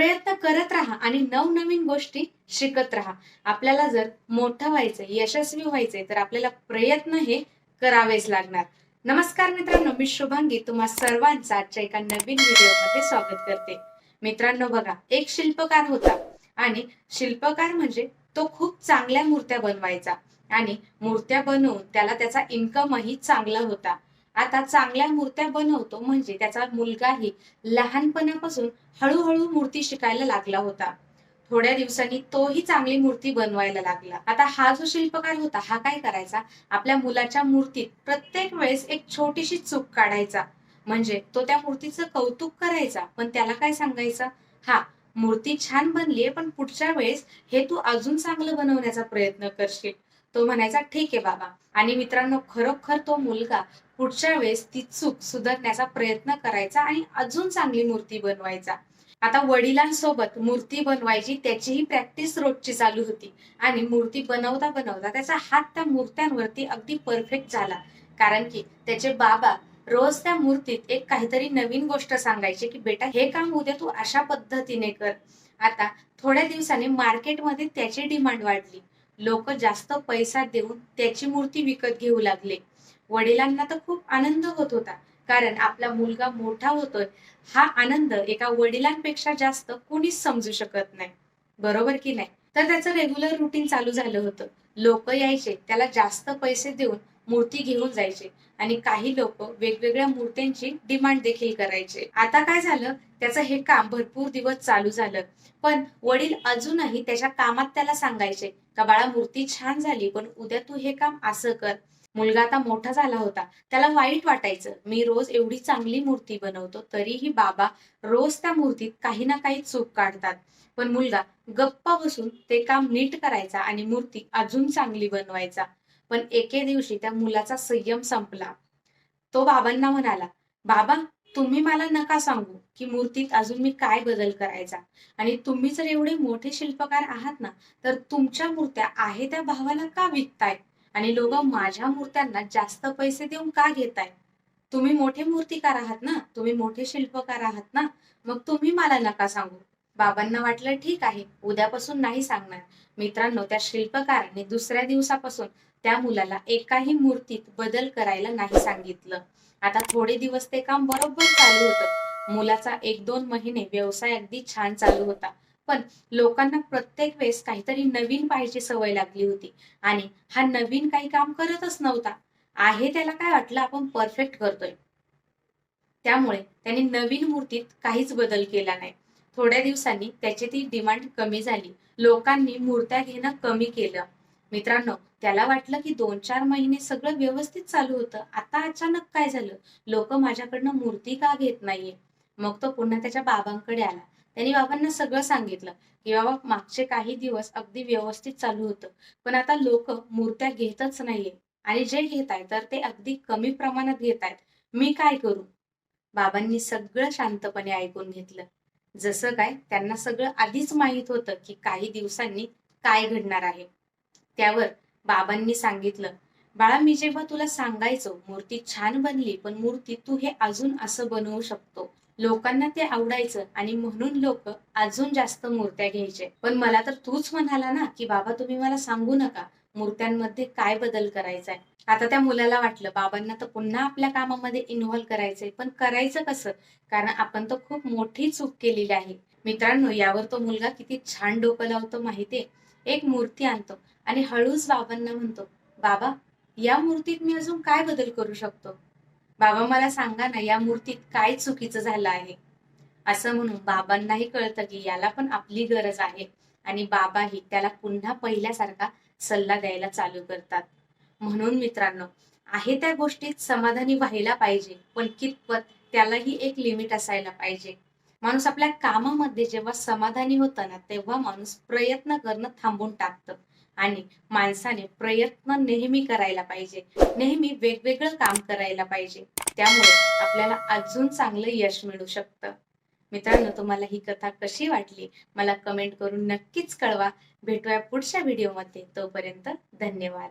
प्रयत्न करत राहा आणि नवनवीन गोष्टी शिकत राहा. आपल्याला जर मोठं व्हायचंय यशस्वी व्हायचंय तर आपल्याला प्रयत्न हे करावेच लागणार. नमस्कार मित्रांनो मी शुभांगी तुम्हा सर्वांचं आजच्या एका नवीन व्हिडिओमध्ये स्वागत करते. मित्रांनो बघा एक शिल्पकार होता आणि शिल्पकार म्हणजे तो खूप चांगल्या मूर्त्या बनवायचा. आणि मूर्त्या बनवून त्याला त्याचा इन्कमही चांगला होता. आता चांगल्या मूर्त्या बनवतो म्हणजे त्याचा मुलगाही लहानपणापासून हळूहळू मूर्ती शिकायला लागला होता. थोड्या दिवसांनी तोही चांगली मूर्ती बनवायला लागला. आता हा जो शिल्पकार होता हा काय करायचा? आपल्या मुलाच्या मूर्तीत प्रत्येक वेळेस एक छोटीशी चूक काढायचा. म्हणजे तो त्या मूर्तीचं कौतुक करायचा. पण त्याला काय सांगायचं? हा मूर्ती छान बनलीये पण पुढच्या वेळेस हे तू अजून चांगलं बनवण्याचा प्रयत्न करशील. तो म्हणायचा ठीक आहे बाबा. आणि मित्रांनो खरोखर तो मुलगा पुढच्या वेळेस ती चूक सुधारण्याचा प्रयत्न करायचा आणि अजून चांगली मूर्ती बनवायचा. आता वडिलांसोबत मूर्ती बनवायची त्याचीही प्रॅक्टिस रोजची चालू होती. आणि मूर्ती बनवता बनवता त्याचा हात त्या मूर्त्यांवरती अगदी परफेक्ट झाला. कारण की त्याचे बाबा रोज त्या मूर्तीत एक काहीतरी नवीन गोष्ट सांगायचे की बेटा हे काम उद्या तू अशा पद्धतीने कर. आता थोड्या दिवसांनी मार्केटमध्ये त्याची डिमांड वाढली. लोक जास्त पैसा देऊन त्याची मूर्ती विकत घेऊ लागले. वडिलांना तर खूप आनंद होत होता. कारण आपला मुलगा मोठा होतोय हा आनंद एका वडिलांपेक्षा जास्त कोणीच समजू शकत नाही. बरोबर की नाही? तर त्याचं रेग्युलर रुटीन चालू झालं होतं. लोक यायचे त्याला जास्त पैसे देऊन मूर्ती घेऊन जायचे आणि काही लोक वेगवेगळ्या मूर्त्यांची डिमांड देखील करायचे. आता काय झालं? त्याचं हे काम भरपूर दिवस चालू झालं. पण वडील अजूनही त्याच्या कामात त्याला सांगायचे का बाळा मूर्ती छान झाली पण उद्या तू हे काम असं कर. मुलगा आता मोठा झाला होता. त्याला वाईट वाटायचं. मी रोज एवढी चांगली मूर्ती बनवतो तरीही बाबा रोज त्या मूर्तीत काही ना काही चूक काढतात. पण मुलगा गप्पा बसून ते काम नीट करायचा आणि मूर्ती अजून चांगली बनवायचा. पण एके दिवशी त्या मुलाचा संयम संपला. तो बाबांना म्हणाला बाबा तुम्ही मला नका सांगू की मूर्तीत अजून मी काय बदल करायचा. आणि तुम्ही जर एवढे मोठे शिल्पकार आहात ना तर तुमच्या मूर्त्या आहे त्या भावाला का विकताय? आणि लोक माझ्या मूर्त्यांना जास्त पैसे देऊन का घेताय? तुम्ही मोठे मूर्तिकार आहात ना तुम्ही मोठे शिल्पकार आहात ना मग तुम्ही मला नका सांगू. बाबांना वाटलं ठीक आहे उद्यापासून नाही सांगणार. मित्रांनो त्या शिल्पकाराने दुसऱ्या दिवसापासून त्या मुलाला एकाही मूर्तीत बदल करायला नाही सांगितलं. आता थोडे दिवस ते काम बरोबर चालू होतं. मुलाचा एक दोन महिने व्यवसाय अगदी छान चालू होता. पण लोकांना प्रत्येक वेळेस काहीतरी नवीन पाहिजे सवय लागली होती आणि हा नवीन काही काम करतच नव्हता. आहे त्याला काय वाटलं? आपण परफेक्ट करतोय. त्यामुळे त्याने नवीन मूर्तीत काहीच बदल केला नाही. थोड्या दिवसांनी त्याची ती डिमांड कमी झाली. लोकांनी मूर्त्या घेणं कमी केलं. मित्रांनो त्याला वाटलं की दोन चार महिने सगळं व्यवस्थित चालू होतं. आता अचानक काय झालं? लोक माझ्याकडनं मूर्ती का घेत नाहीये? मग तो पुन्हा त्याच्या बाबांकडे आला. त्यांनी बाबांना सगळं सांगितलं की बाबा मागचे काही दिवस अगदी व्यवस्थित चालू होतं. पण आता लोक मूर्त्या घेतच नाहीये आणि जे घेत आहेत तर ते अगदी कमी प्रमाणात घेत आहेत. मी काय करू? बाबांनी सगळं शांतपणे ऐकून घेतलं. जसं काय त्यांना सगळं आधीच माहीत होतं की काही दिवसांनी काय घडणार आहे. त्यावर बाबांनी सांगितलं बाळा मी जेव्हा तुला सांगायचो मूर्ती छान बनली पण मूर्ती तू हे अजून असं बनवू शकतो. लोकांना ते आवडायचं आणि म्हणून लोक अजून जास्त मूर्त्या घ्यायचे. पण मला तर तूच म्हणाला ना की बाबा तुम्ही मला सांगू नका. मूर्त्यांमध्ये काय बदल करायचा आहे आता त्या मुलाला वाटलं बाबांना तर पुन्हा आपल्या कामामध्ये इन्व्हॉल्व्ह करायचंय. पण करायचं कसं? कारण आपण तर खूप मोठी चूक केलेली आहे. मित्रांनो यावर तो मुलगा किती छान डोकं लावतो माहितीये? एक मूर्ती आणतो आणि हळूच बाबांना म्हणतो बाबा या मूर्तीत मी अजून काय बदल करू शकतो? बाबा मला सांगा ना या मूर्तीत काय चुकीचं झालं आहे? असं म्हणून बाबांनाही कळतं की याला पण आपली गरज आहे. आणि बाबाही त्याला पुन्हा पहिल्यासारखा सल्ला द्यायला चालू करतात. म्हणून मित्रांनो आहे त्या गोष्टीत समाधानी व्हायला पाहिजे पण कितपत त्यालाही एक लिमिट असायला पाहिजे. माणूस आपल्या कामामध्ये जेव्हा समाधानी होतं ना तेव्हा माणूस प्रयत्न करणं थांबून टाकतं. आणि माणसाने प्रयत्न नेहमी करायला पाहिजे. नेहमी वेगवेगळं काम करायला पाहिजे. त्यामुळे आपल्याला अजून चांगलं यश मिळू शकतं. मित्रांनो तुम्हाला ही कथा कशी वाटली? मला कमेंट करून नक्कीच कळवा. भेटूया पुढच्या व्हिडिओमध्ये तोपर्यंत धन्यवाद.